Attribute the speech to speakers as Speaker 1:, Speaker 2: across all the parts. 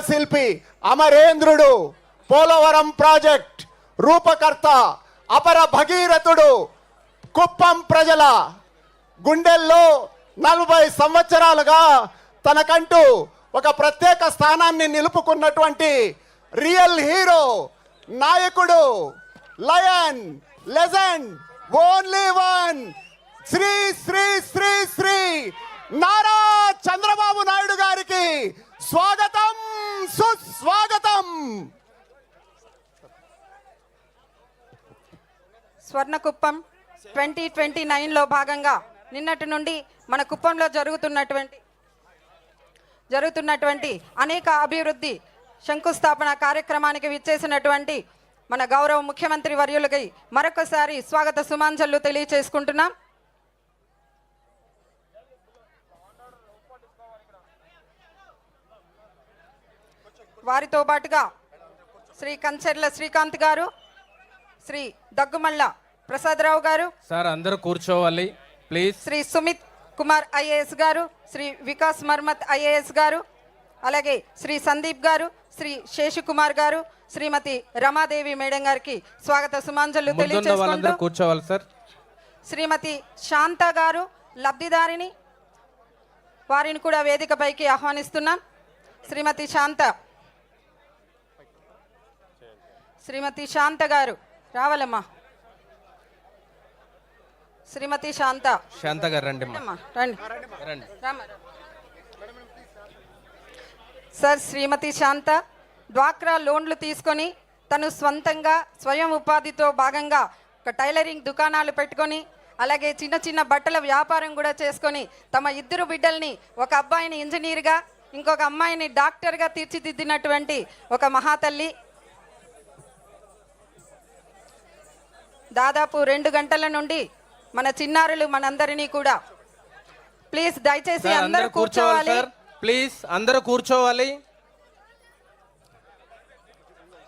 Speaker 1: శిల్పి అమరేంద్రుడు పోలవరం ప్రాజెక్ట్ రూపకర్త అపర భగీరథుడు కుప్పం ప్రజల గుండెల్లో నలభై సంవత్సరాలుగా తనకంటూ ఒక ప్రత్యేక స్థానాన్ని నిలుపుకున్నటువంటి రియల్ హీరో నాయకుడు lion legend only one Shri Shri Shri Shri Nara Chandrababu Naidu గారికి స్వాగతం సుస్వాగతం.
Speaker 2: స్వర్ణకుప్పం ట్వంటీ ట్వంటీ నైన్లో భాగంగా నిన్నటి నుండి మన కుప్పంలో జరుగుతున్నటువంటి జరుగుతున్నటువంటి అనేక అభివృద్ధి శంకుస్థాపన కార్యక్రమానికి విచ్చేసినటువంటి మన గౌరవ ముఖ్యమంత్రి వర్యులకి మరొకసారి స్వాగత సుమాంజలు తెలియచేసుకుంటున్నాం. వారితో పాటుగా శ్రీ కంచెర్ల శ్రీకాంత్ గారు శ్రీ దగ్గుమల్ల ప్రసాదరావు గారు
Speaker 3: సార్ అందరూ కూర్చోవాలి. ప్లీజ్.
Speaker 2: శ్రీ సుమిత్ కుమార్ ఐఏఎస్ గారు శ్రీ వికాస్ మర్మత్ ఐఏఎస్ గారు అలాగే శ్రీ సందీప్ గారు శ్రీ శేషకుమార్ గారు శ్రీమతి రమాదేవి మేడం గారికి స్వాగత సుమాంజలు తెలియజేసుకుంటూ
Speaker 3: కూర్చోవాలి సార్.
Speaker 2: శ్రీమతి శాంత గారు లబ్ధిదారిని వారిని కూడా వేదికపైకి ఆహ్వానిస్తున్నాం. శ్రీమతి శాంత శ్రీమతి శాంత గారు రావాలమ్మా. శ్రీమతి శాంత.
Speaker 3: శాంత గారు రండి
Speaker 2: రండి. సార్ శ్రీమతి శాంత డ్వాక్రా లోన్లు తీసుకొని తను స్వంతంగా స్వయం ఉపాధితో భాగంగా ఒక టైలరింగ్ దుకాణాలు పెట్టుకొని అలాగే చిన్న చిన్న బట్టల వ్యాపారం కూడా చేసుకొని తమ ఇద్దరు బిడ్డల్ని ఒక అబ్బాయిని ఇంజనీర్గా ఇంకొక అమ్మాయిని డాక్టర్గా తీర్చిదిద్దినటువంటి ఒక మహాతల్లి దాదాపు రెండు గంటల నుండి మన చిన్నారులు మనందరినీ కూడా. ప్లీజ్ దయచేసి అందరూ
Speaker 3: కూర్చోవాలి. ప్లీజ్ అందరూ కూర్చోవాలి.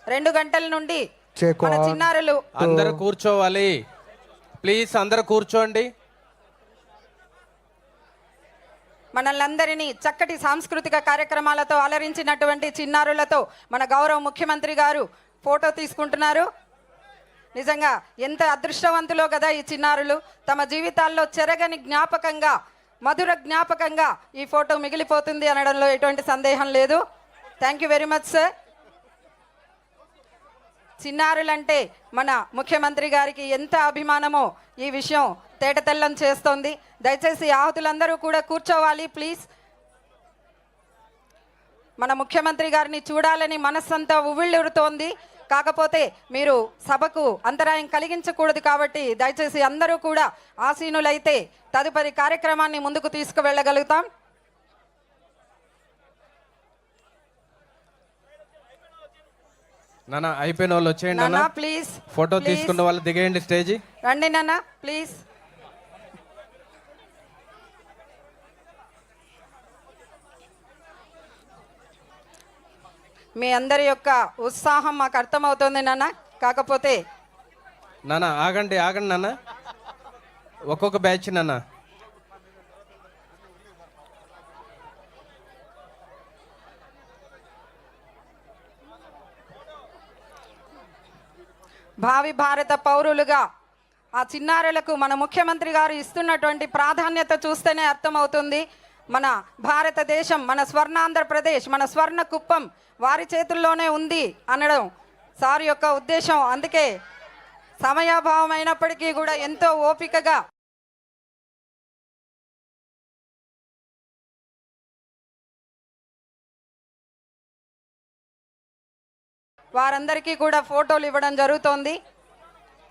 Speaker 2: రెండు గంటల నుండి మన. చిన్నారులు.
Speaker 3: అందరూ కూర్చోవాలి. ప్లీజ్ అందరూ కూర్చోండి.
Speaker 2: మనల్నందరినీ చక్కటి సాంస్కృతిక కార్యక్రమాలతో అలరించినటువంటి చిన్నారులతో మన గౌరవ ముఖ్యమంత్రి గారు ఫోటో తీసుకుంటున్నారు. నిజంగా ఎంత అదృష్టవంతులో కదా ఈ చిన్నారులు. తమ జీవితాల్లో చెరగని జ్ఞాపకంగా మధుర జ్ఞాపకంగా ఈ ఫోటో మిగిలిపోతుంది అనడంలో ఎటువంటి సందేహం లేదు. Thank you very much sir చిన్నారులంటే మన ముఖ్యమంత్రి గారికి ఎంత అభిమానమో ఈ విషయం తేటతెల్లం చేస్తోంది. దయచేసి ఆహుతులందరూ కూడా కూర్చోవాలి ప్లీజ్ మన ముఖ్యమంత్రి గారిని చూడాలని మనస్సంతా ఉవ్విళ్ళూరుతోంది. కాకపోతే మీరు సభకు అంతరాయం కలిగించకూడదు కాబట్టి దయచేసి అందరూ కూడా ఆసీనులైతే తదుపరి కార్యక్రమాన్ని ముందుకు తీసుకువెళ్ళగలుగుతాం.
Speaker 3: నాన్న అయిపోయిన వాళ్ళు వచ్చేయండి
Speaker 2: ప్లీజ్
Speaker 3: ఫోటో. తీసుకున్న వాళ్ళు దిగేయండి స్టేజ్.
Speaker 2: రండి నాన్న ప్లీజ్ మీ అందరి యొక్క ఉత్సాహం మాకు అర్థమవుతుంది నాన్న. కాకపోతే
Speaker 3: నాన్న ఆగండి ఆగండి నాన్న. ఒక్కొక్క బ్యాచ్ నాన్న.
Speaker 2: భావి భారత పౌరులుగా ఆ చిన్నారులకు మన ముఖ్యమంత్రి గారు ఇస్తున్నటువంటి ప్రాధాన్యత చూస్తేనే అర్థమవుతుంది. మన భారతదేశం మన స్వర్ణాంధ్రప్రదేశ్ మన స్వర్ణ కుప్పం వారి చేతుల్లోనే ఉంది అనడం సార్ యొక్క ఉద్దేశం. అందుకే సమయాభావం అయినప్పటికీ కూడా ఎంతో ఓపికగా వారందరికీ కూడా ఫోటోలు ఇవ్వడం జరుగుతోంది.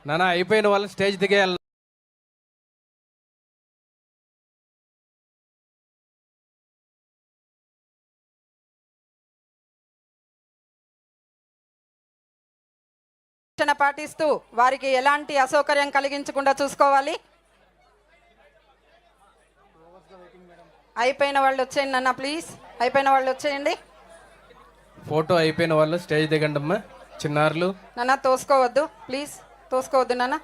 Speaker 3: నానా అయిపోయిన వాళ్ళు స్టేజ్ దిగేయాలి.
Speaker 2: శిక్షణ పాటిస్తూ వారికి ఎలాంటి అసౌకర్యం కలిగించకుండా చూసుకోవాలి. అయిపోయిన వాళ్ళు వచ్చేయండి అన్న ప్లీజ్. అయిపోయిన వాళ్ళు వచ్చేయండి.
Speaker 3: ఫోటో అయిపోయిన వాళ్ళు స్టేజ్ దిగండి అమ్మా చిన్నారులు.
Speaker 2: నాన్న తోసుకోవద్దు. ప్లీజ్. తోసుకోవద్దు నాన్న.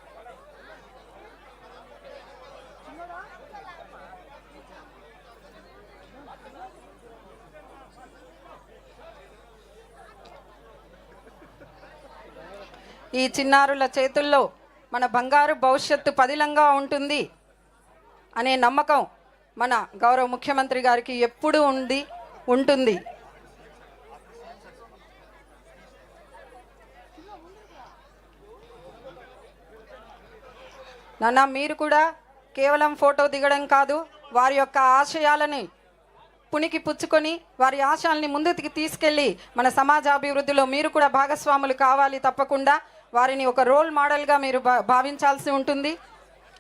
Speaker 2: ఈ చిన్నారుల చేతుల్లో మన బంగారు భవిష్యత్తు పదిలంగా ఉంటుంది అనే నమ్మకం మన గౌరవ ముఖ్యమంత్రి గారికి ఎప్పుడూ ఉంది ఉంటుంది. నాన్న మీరు కూడా కేవలం ఫోటో దిగడం కాదు వారి యొక్క ఆశయాలని పునికి పుచ్చుకొని వారి ఆశయాల్ని ముందుకు తీసుకెళ్ళి మన సమాజాభివృద్ధిలో మీరు కూడా భాగస్వాములు కావాలి తప్పకుండా. వారిని ఒక రోల్ మోడల్గా మీరు భా- భావించాల్సి ఉంటుంది.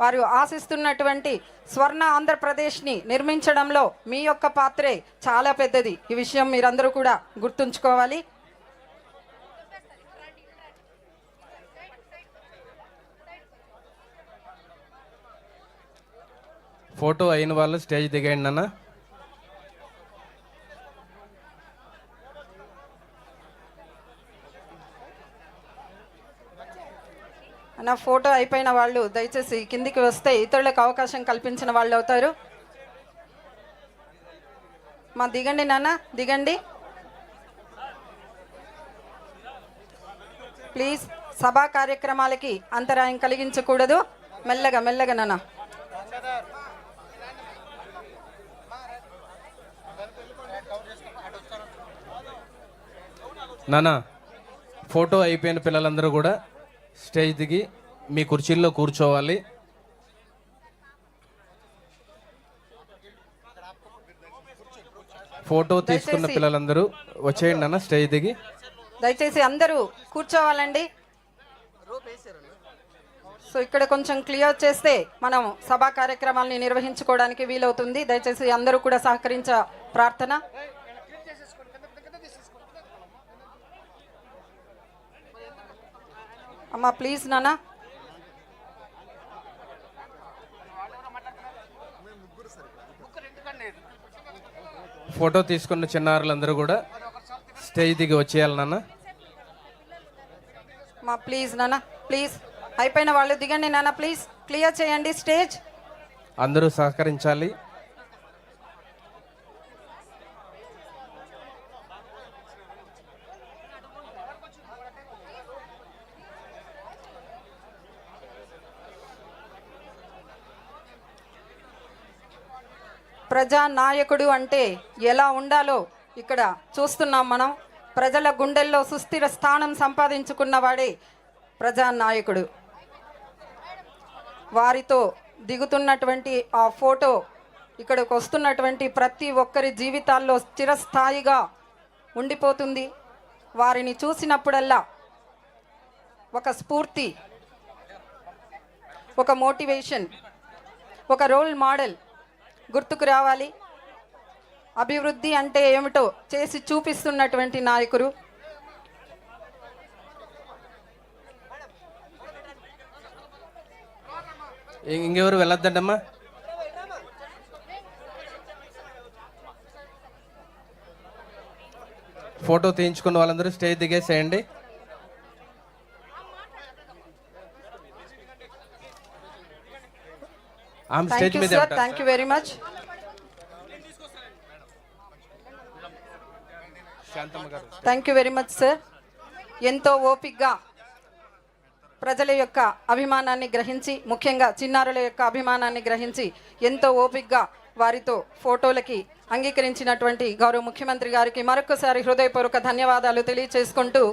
Speaker 2: వారు ఆశిస్తున్నటువంటి స్వర్ణ ఆంధ్రప్రదేశ్ని నిర్మించడంలో మీ యొక్క పాత్రే చాలా పెద్దది. ఈ విషయం మీరందరూ కూడా గుర్తుంచుకోవాలి.
Speaker 3: ఫోటో అయిన వాళ్ళు స్టేజ్ దిగండి అన్నా
Speaker 2: నా ఫోటో అయిపోయిన వాళ్ళు దయచేసి కిందికి వస్తే ఇతరులకు అవకాశం కల్పించిన వాళ్ళు అవుతారు. మా దిగండి నాన్న దిగండి. ప్లీజ్ సభా కార్యక్రమాలకి అంతరాయం కలిగించకూడదు. మెల్లగా మెల్లగా నాన్న.
Speaker 3: నానా ఫోటో అయిపోయిన పిల్లలందరూ కూడా స్టేజ్ దిగి మీ కుర్చీల్లో కూర్చోవాలి. ఫోటో తీసుకున్న పిల్లలందరూ వచ్చేయండి నాన్న స్టేజ్ దిగి.
Speaker 2: దయచేసి అందరూ కూర్చోవాలండి. సో ఇక్కడ కొంచెం క్లియర్ చేస్తే మనం సభా కార్యక్రమాల్ని నిర్వహించుకోవడానికి వీలవుతుంది. దయచేసి అందరూ కూడా సహకరించ ప్రార్థన. అమ్మా ప్లీజ్ నాన్న.
Speaker 3: ఫోటో తీసుకున్న చిన్నారులందరూ కూడా స్టేజ్ దిగి వచ్చేయాలి నాన్న.
Speaker 2: మా ప్లీజ్ నాన్న ప్లీజ్. అయిపోయిన వాళ్ళు దిగండి నాన్న ప్లీజ్. క్లియర్ చేయండి స్టేజ్.
Speaker 3: అందరూ సహకరించాలి.
Speaker 2: నాయకుడు అంటే ఎలా ఉండాలో ఇక్కడ చూస్తున్నాం మనం. ప్రజల గుండెల్లో సుస్థిర స్థానం సంపాదించుకున్నవాడే ప్రజా నాయకుడు వారితో దిగుతున్నటువంటి ఆ ఫోటో ఇక్కడికి వస్తున్నటువంటి ప్రతి ఒక్కరి జీవితాల్లో చిరస్థాయిగా ఉండిపోతుంది. వారిని చూసినప్పుడల్లా ఒక స్ఫూర్తి ఒక మోటివేషన్ ఒక రోల్ మోడల్ గుర్తుకు రావాలి. అభివృద్ధి అంటే ఏమిటో చేసి చూపిస్తున్నటువంటి నాయకుడు.
Speaker 3: ఇంకెవరు వెళ్ళొద్దండమ్మా ఫోటో తీయించుకున్న వాళ్ళందరూ స్టేజ్ దిగేసేయండి. ఆమె
Speaker 2: థ్యాంక్
Speaker 3: స్టేజ్
Speaker 2: యూ
Speaker 3: మీద
Speaker 2: sir thank you very much thank you very much sir ఎంతో ఓపిక్గా ప్రజల యొక్క అభిమానాన్ని గ్రహించి ముఖ్యంగా చిన్నారుల యొక్క అభిమానాన్ని గ్రహించి ఎంతో ఓపిక్గా వారితో ఫోటోలకి అంగీకరించినటువంటి గౌరవ ముఖ్యమంత్రి గారికి మరొకసారి హృదయపూర్వక ధన్యవాదాలు తెలియచేసుకుంటూ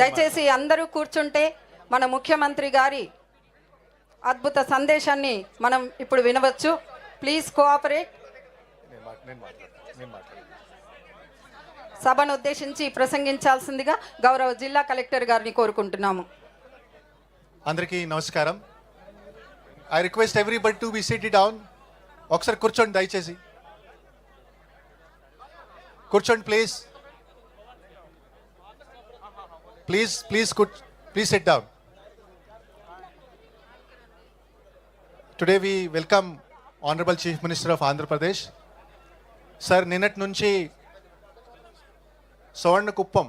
Speaker 2: దయచేసి అందరూ కూర్చుంటే మన ముఖ్యమంత్రి గారి అద్భుత సందేశాన్ని మనం ఇప్పుడు వినవచ్చు. ప్లీజ్ కోఆపరేట్ సభను ఉద్దేశించి ప్రసంగించాల్సిందిగా గౌరవ జిల్లా కలెక్టర్ గారిని కోరుకుంటున్నాము.
Speaker 1: అందరికీ నమస్కారం. I request everybody to be sit down ఒకసారి కూర్చోండి దయచేసి. కూర్చోండి please please please కూర్చ్ please sit down today we welcome honourable chief minister of Andhra Pradesh sir నిన్నటి నుంచి Suvarna Kuppam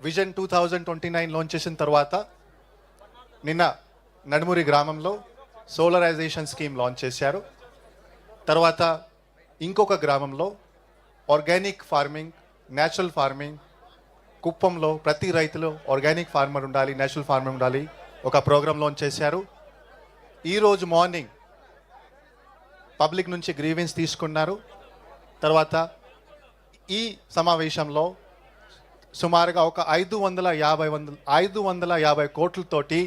Speaker 1: vision two thousand twenty nine launch చేసిన తర్వాత నిన్న నడుమూరి గ్రామంలో సోలరైజేషన్ స్కీమ్ లాంచ్ చేశారు. తర్వాత ఇంకొక గ్రామంలో ఆర్గానిక్ ఫార్మింగ్ న్యాచురల్ ఫార్మింగ్ కుప్పంలో ప్రతి రైతులు ఆర్గానిక్ ఫార్మర్ ఉండాలి నేచురల్ ఫార్మర్ ఉండాలి ఒక ప్రోగ్రామ్ లాంచ్ చేశారు. ఈరోజు మార్నింగ్ పబ్లిక్ నుంచి గ్రీవెన్స్ తీసుకున్నారు. తర్వాత ఈ సమావేశంలో సుమారుగా ఒక ఐదు వందల యాభై వందల ఐదు వందల యాభై కోట్లతోటి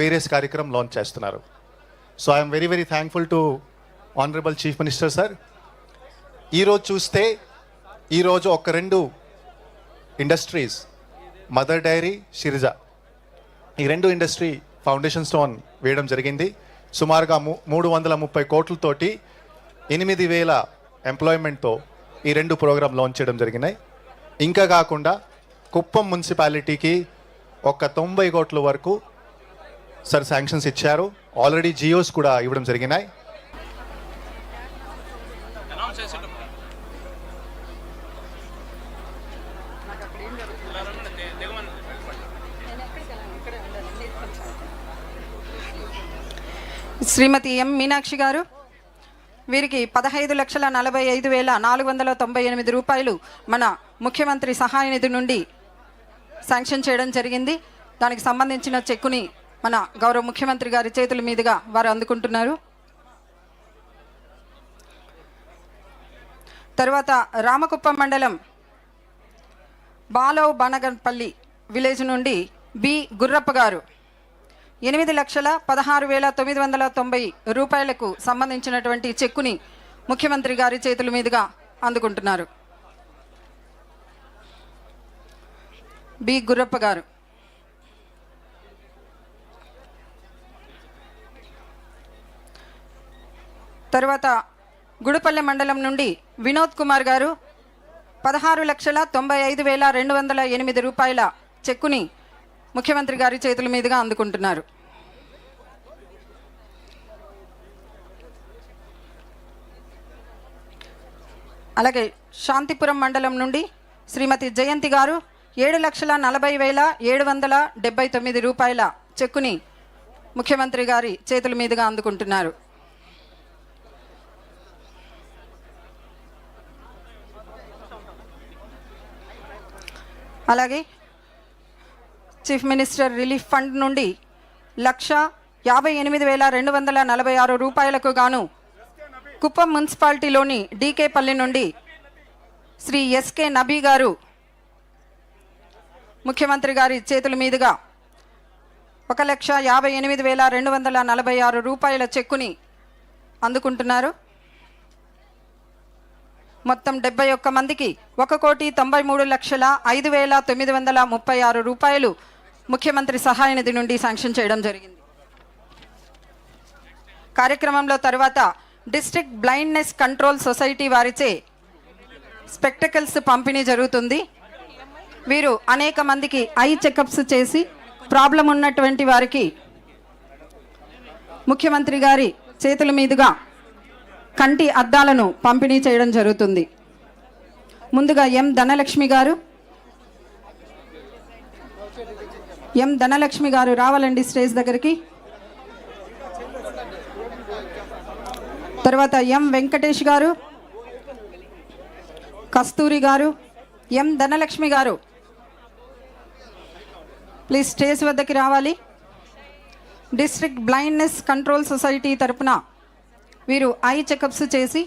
Speaker 1: వేరియస్ కార్యక్రమం లాంచ్ చేస్తున్నారు. So I'm very very thankful to honourable chief minister sir ఈరోజు చూస్తే ఈరోజు ఒక రెండు ఇండస్ట్రీస్ మదర్ డైరీ షిరిజా ఈ రెండు ఇండస్ట్రీ ఫౌండేషన్ స్టోన్ వేయడం జరిగింది. సుమారుగా మూడు వందల ముప్పై కోట్లతోటి ఎనిమిది వేల ఎంప్లాయ్మెంట్తో ఈ రెండు ప్రోగ్రాం లాంచ్ చేయడం జరిగినాయి. ఇంకా కాకుండా కుప్పం మున్సిపాలిటీకి ఒక తొంభై కోట్ల వరకు సార్ శాంక్షన్స్ ఇచ్చారు. ఆల్రెడీ జియోస్ కూడా ఇవ్వడం జరిగినాయి.
Speaker 2: శ్రీమతి ఎం మీనాక్షి గారు వీరికి పదహైదు లక్షల నలభై ఐదు వేల నాలుగు వందల తొంభై ఎనిమిది రూపాయలు మన ముఖ్యమంత్రి సహాయ నిధి నుండి శాంక్షన్ చేయడం జరిగింది. దానికి సంబంధించిన చెక్కుని మన గౌరవ ముఖ్యమంత్రి గారి చేతుల మీదుగా వారు అందుకుంటున్నారు. తర్వాత రామకుప్పం మండలం బాలవ్ బనగన్పల్లి విలేజ్ నుండి బి గుర్రప్ప గారు ఎనిమిది లక్షల పదహారు వేల తొమ్మిది వందల తొంభై రూపాయలకు సంబంధించినటువంటి చెక్కుని ముఖ్యమంత్రి గారి చేతుల మీదుగా అందుకుంటున్నారు. బి. గుర్రప్ప గారు. తర్వాత గుడిపల్లె మండలం నుండి వినోద్ కుమార్ గారు. పదహారు లక్షల తొంభై ఐదు వేల రెండు వందల ఎనిమిది రూపాయల చెక్కుని ముఖ్యమంత్రి గారి చేతుల మీదుగా అందుకుంటున్నారు. అలాగే శాంతిపురం మండలం నుండి శ్రీమతి జయంతి గారు ఏడు లక్షల నలభై వేల ఏడు వందల డెబ్బై తొమ్మిది రూపాయల చెక్కుని ముఖ్యమంత్రి గారి చేతుల మీదుగా అందుకుంటున్నారు. అలాగే చీఫ్ మినిస్టర్ రిలీఫ్ ఫండ్ నుండి లక్ష యాభై ఎనిమిది వేల రెండు వందల నలభై ఆరు రూపాయలకు గాను కుప్పం మున్సిపాలిటీలోని డీకేపల్లి నుండి శ్రీ ఎస్కే నబీ గారు ముఖ్యమంత్రి గారి చేతుల మీదుగా ఒక లక్ష యాభై ఎనిమిది వేల రెండు వందల నలభై ఆరు రూపాయల చెక్కుని అందుకుంటున్నారు. మొత్తం డెబ్బై ఒక్క మందికి ఒక కోటి తొంభై మూడు లక్షల ఐదు వేల తొమ్మిది వందల ముప్పై ఆరు రూపాయలు ముఖ్యమంత్రి సహాయ నిధి నుండి శాంక్షన్ చేయడం జరిగింది. కార్యక్రమంలో తర్వాత డిస్ట్రిక్ట్ బ్లైండ్నెస్ కంట్రోల్ సొసైటీ వారిచే స్పెక్టకల్స్ పంపిణీ జరుగుతుంది. వీరు అనేక మందికి ఐ చెకప్స్ చేసి ప్రాబ్లం ఉన్నటువంటి వారికి ముఖ్యమంత్రి గారి చేతుల మీదుగా కంటి అద్దాలను పంపిణీ చేయడం జరుగుతుంది. ముందుగా ఎం ధనలక్ష్మి గారు ఎం ధనలక్ష్మి గారు రావాలండి స్టేజ్ దగ్గరికి. తర్వాత ఎం వెంకటేష్ గారు కస్తూరి గారు ఎం ధనలక్ష్మి గారు. ప్లీజ్ స్టేజ్ వద్దకి రావాలి. డిస్ట్రిక్ట్ బ్లైండ్నెస్ కంట్రోల్ సొసైటీ తరపున వీరు ఐ చెకప్స్ చేసి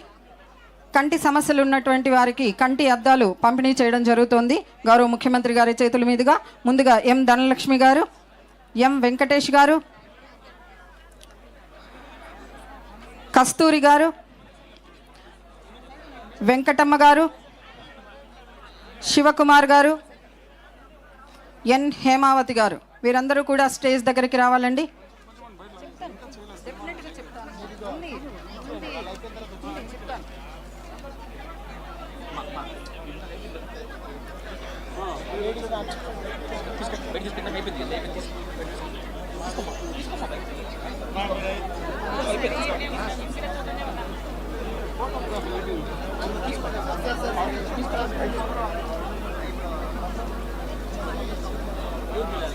Speaker 2: కంటి సమస్యలు ఉన్నటువంటి వారికి కంటి అద్దాలు పంపిణీ చేయడం జరుగుతోంది. గౌరవ ముఖ్యమంత్రి గారి చేతుల మీదుగా ముందుగా ఎం ధనలక్ష్మి గారు ఎం వెంకటేష్ గారు కస్తూరి గారు వెంకటమ్మ గారు శివకుమార్ గారు ఎన్ హేమావతి గారు. వీరందరూ కూడా స్టేజ్ దగ్గరికి రావాలండి. Thank you.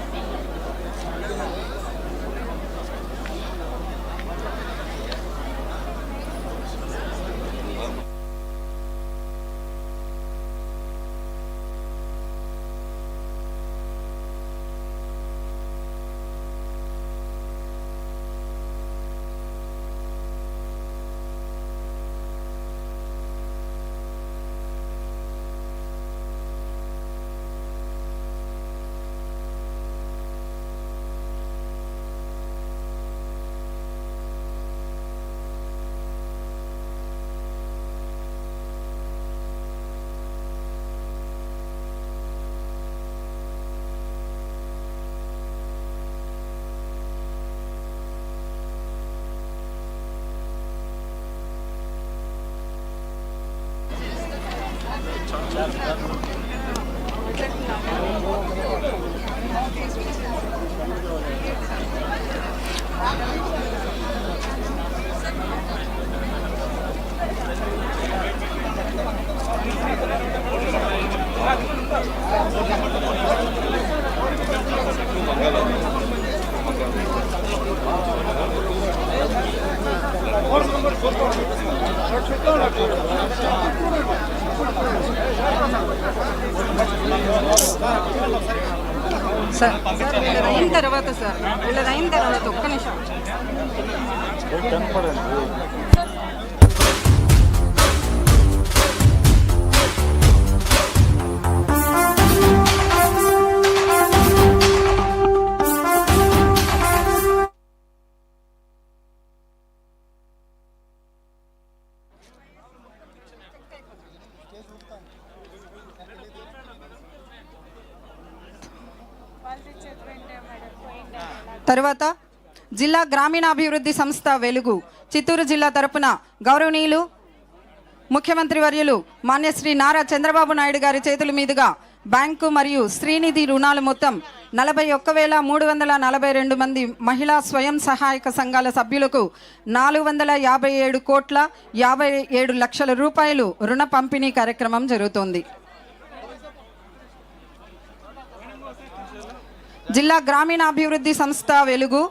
Speaker 2: సార్ వీళ్ళది అయిన తర్వాత సార్ వీళ్ళది అయిన తర్వాత ఒక్క నిమిషం తరువాత జిల్లా గ్రామీణాభివృద్ధి సంస్థ వెలుగు చిత్తూరు జిల్లా తరపున గౌరవనీయులు ముఖ్యమంత్రి వర్యులు మాన్యశ్రీ నారా చంద్రబాబు నాయుడు గారి చేతుల మీదుగా బ్యాంకు మరియు శ్రీనిధి రుణాలు మొత్తం నలభై ఒక్క వేల మూడు వందల నలభై రెండు మంది మహిళా స్వయం సహాయక సంఘాల సభ్యులకు నాలుగు వందల యాభై ఏడు కోట్ల యాభై ఏడు లక్షల రూపాయలు రుణ పంపిణీ కార్యక్రమం జరుగుతోంది. జిల్లా గ్రామీణాభివృద్ధి సంస్థ వెలుగు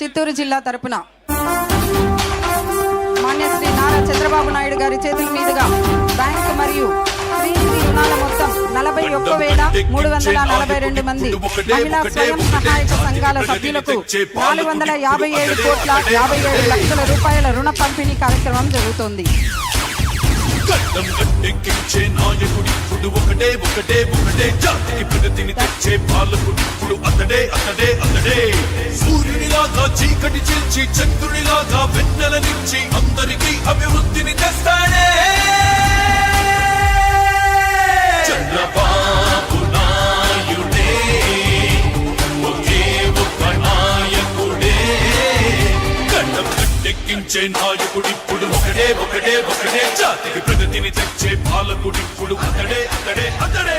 Speaker 2: చిత్తూరు జిల్లా తరపున. మాన్యశ్రీ నారా చంద్రబాబు నాయుడు గారి చేతుల మీదుగా బ్యాంకు మరియు రుణాల మొత్తం నలభై ఒక్క వేల మూడు వందల నలభై రెండు మంది మహిళా స్వయం సహాయక సంఘాల సభ్యులకు నాలుగు వందల యాభై ఏడు కోట్ల యాభై ఏడు లక్షల రూపాయల రుణ పంపిణీ కార్యక్రమం జరుగుతోంది.
Speaker 4: గడ్డం గట్టెక్కించే నాయకుడి ఇప్పుడు ఒకటే ఒకటే ఒకటే. జాతికి ప్రగతిని తెచ్చే పాలకుడు ఇప్పుడు అతడే అతడే అతడే. సూర్యునిలాగా చీకటి చేర్చి చంద్రునిలాగా వెన్నెలనిచ్చి అందరికీ అభివృద్ధిని తెస్తాడే. చంద్రబాబు నాయుడే ఒకే ఒక్క నాయకుడే. గడ్డం గట్టెక్కించే ఒకడే ఒకటే జాతికి ప్రగతిని తెచ్చే పాలకుడిప్పుడు అతడే అతడే అతడే.